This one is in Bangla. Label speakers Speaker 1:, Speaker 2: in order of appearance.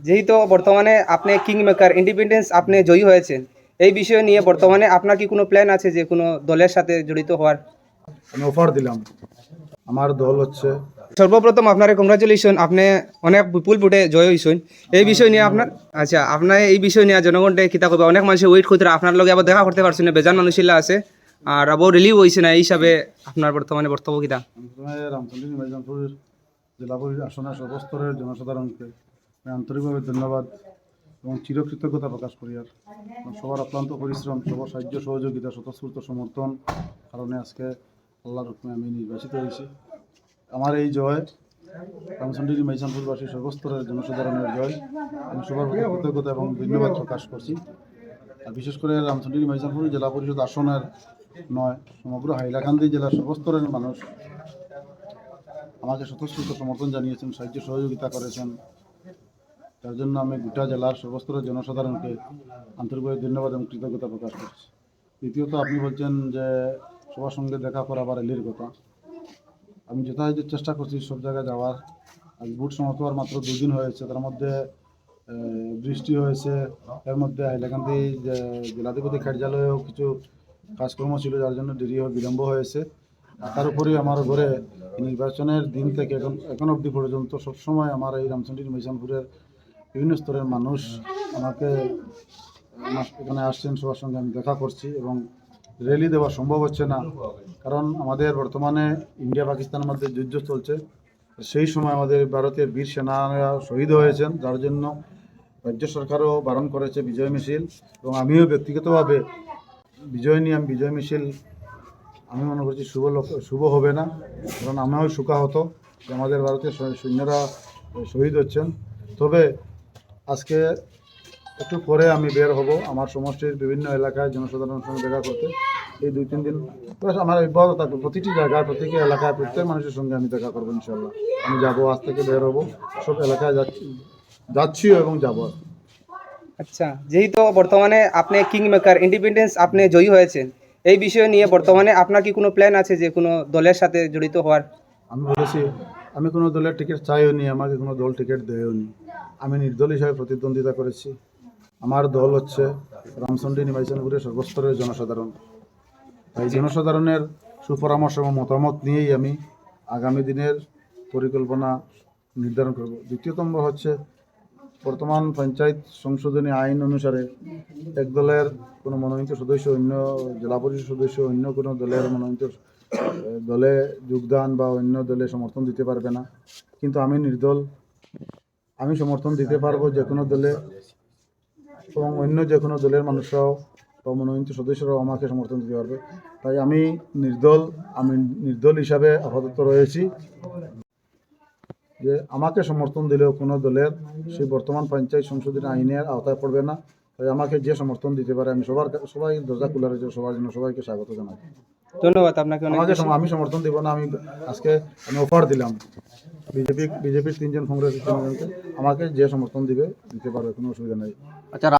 Speaker 1: যেহেতু বর্তমানে আপনি কিং মেকার ইন্ডিপেন্ডেন্স আপনি জয়ী হয়েছেন এই বিষয় নিয়ে বর্তমানে আপনার কি কোনো প্ল্যান আছে যে কোনো দলের সাথে জড়িত হওয়ার
Speaker 2: আমি অফার দিলাম আমার দল হচ্ছে
Speaker 1: সর্বপ্রথম আপনার কংগ্রাচুলেশন আপনি অনেক বিপুল ভোটে জয় হয়েছেন এই বিষয় নিয়ে আপনার আচ্ছা আপনার এই বিষয় নিয়ে জনগণকে কিতা করবে অনেক মানুষের ওয়েট করতে আপনার লগে আবার দেখা করতে পারছেন না বেজান মানুষিলা আছে আর আবার রিলিভ হয়েছে না এই হিসাবে আপনার বর্তমানে বক্তব্য কিতা
Speaker 2: জেলা পরিষদ আসনের সর্বস্তরের জনসাধারণকে আন্তরিকভাবে ধন্যবাদ এবং চিরকৃতজ্ঞতা প্রকাশ করি আর। সবার অক্লান্ত পরিশ্রম, সবার সাহায্য, সহযোগিতা, স্বতঃস্ফূর্ত সমর্থন কারণে আজকে আল্লাহর হুকুমে আমি নির্বাচিত হয়েছি। আমার এই জয় রামচন্দ্রী মাইসানপুরবাসী সর্বস্তরের জনসাধারণের জয়। আমি সবার কৃতজ্ঞতা এবং ধন্যবাদ প্রকাশ করছি। আর বিশেষ করে রামচন্দ্রী মাইসানপুর জেলা পরিষদ আসনের নয়, সমগ্র হাইলাকান্দি জেলার সর্বস্তরের মানুষ আমাকে স্বতঃস্ফূর্ত সমর্থন জানিয়েছেন, সাহায্য সহযোগিতা করেছেন। তার জন্য আমি গোটা জেলার সর্বস্তরের জনসাধারণকে আন্তরিকভাবে ধন্যবাদ এবং কৃতজ্ঞতা প্রকাশ করছি। দ্বিতীয়ত আপনি বলছেন যে সবার সঙ্গে দেখা করা বা র্যালির কথা। আমি যথাযথ চেষ্টা করছি সব জায়গায় যাওয়ার। আজ বুট সমাপ্ত হওয়ার মাত্র দুদিন হয়েছে, তার মধ্যে বৃষ্টি হয়েছে, এর মধ্যে হাইলাকান্দি জেলাধিপতি কার্যালয়েও কিছু কাজকর্ম ছিল, যার জন্য দেরি হয়ে বিলম্ব হয়েছে। তার উপরে আমার ঘরে নির্বাচনের দিন থেকে এখন এখন অবধি পর্যন্ত সবসময় আমার এই রামচন্দ্রী মিশনপুরের বিভিন্ন স্তরের মানুষ আমাকে এখানে আসছেন সবার সঙ্গে আমি দেখা করছি এবং র্যালি দেওয়া সম্ভব হচ্ছে না। কারণ আমাদের বর্তমানে ইন্ডিয়া পাকিস্তানের মধ্যে যুদ্ধ চলছে। সেই সময় আমাদের ভারতের বীর সেনারা শহীদ হয়েছেন, যার জন্য রাজ্য সরকারও বারণ করেছে বিজয় মিছিল এবং আমিও ব্যক্তিগতভাবে বিজয় নিয়ে বিজয় মিছিল আমি মনে করছি শুভ শুভ হবে না। কারণ আমিও শোকাহত যে আমাদের ভারতের সৈন্যরা শহীদ হচ্ছেন। তবে আজকে একটু পরে আমি বের হব। আমার সমষ্টির বিভিন্ন এলাকায় জনসাধারণের সঙ্গে দেখা করতে। এই দুই তিন দিন প্লাস আমার অব্যাহত থাকবে। প্রতিটি জায়গায় প্রতিটি এলাকায় প্রত্যেক মানুষের সঙ্গে আমি দেখা করব ইনশাল্লাহ আমি যাব আজ থেকে বের হব। সব এলাকায় যাচ্ছি যাচ্ছিও এবং যাব।
Speaker 1: আচ্ছা যেহেতু বর্তমানে আপনি কিং মেকার ইন্ডিপেন্ডেন্স আপনি জয়ী হয়েছেন এই বিষয় নিয়ে বর্তমানে আপনার কি কোনো প্ল্যান আছে যে কোনো দলের সাথে জড়িত হওয়ার?
Speaker 2: আমি বলেছি আমি কোনো দলের টিকিট চাইও নি আমাকে কোনো দল টিকিট দেয়ও নি আমি নির্দল হিসাবে প্রতিদ্বন্দ্বিতা করেছি। আমার দল হচ্ছে রামচন্ডী নির্বাচনপুরের সর্বস্তরের জনসাধারণ। তাই জনসাধারণের সুপরামর্শ এবং মতামত নিয়েই আমি আগামী দিনের পরিকল্পনা নির্ধারণ করব। দ্বিতীয়ত নম্বর হচ্ছে, বর্তমান পঞ্চায়েত সংশোধনী আইন অনুসারে এক দলের কোনো মনোনীত সদস্য অন্য, জেলা পরিষদ সদস্য অন্য কোনো দলের মনোনীত দলে যোগদান বা অন্য দলে সমর্থন দিতে পারবে না। কিন্তু আমি নির্দল। আমি সমর্থন দিতে পারব যে কোনো দলে এবং অন্য যে কোনো দলের মানুষরাও বা মনোনীত সদস্যরাও আমাকে সমর্থন দিতে পারবে। তাই আমি নির্দল আমি নির্দল হিসাবে আপাতত রয়েছি। যে আমাকে সমর্থন দিলেও কোনো দলের সেই বর্তমান পঞ্চায়েত সংশোধনী আইনের আওতায় পড়বে না। তাই আমাকে যে সমর্থন দিতে পারে আমি সবার সবাই দরজা খোলা রয়েছে সবার জন্য সবাইকে স্বাগত জানাই।
Speaker 1: ধন্যবাদ আপনাকে
Speaker 2: আমাকে আমি সমর্থন দিব না আমি আজকে আমি অফার দিলাম। বিজেপি বিজেপির তিনজন কংগ্রেসের তিনজনকে। আমাকে যে সমর্থন দিবে দিতে পারবে কোনো অসুবিধা নেই।
Speaker 3: আচ্ছা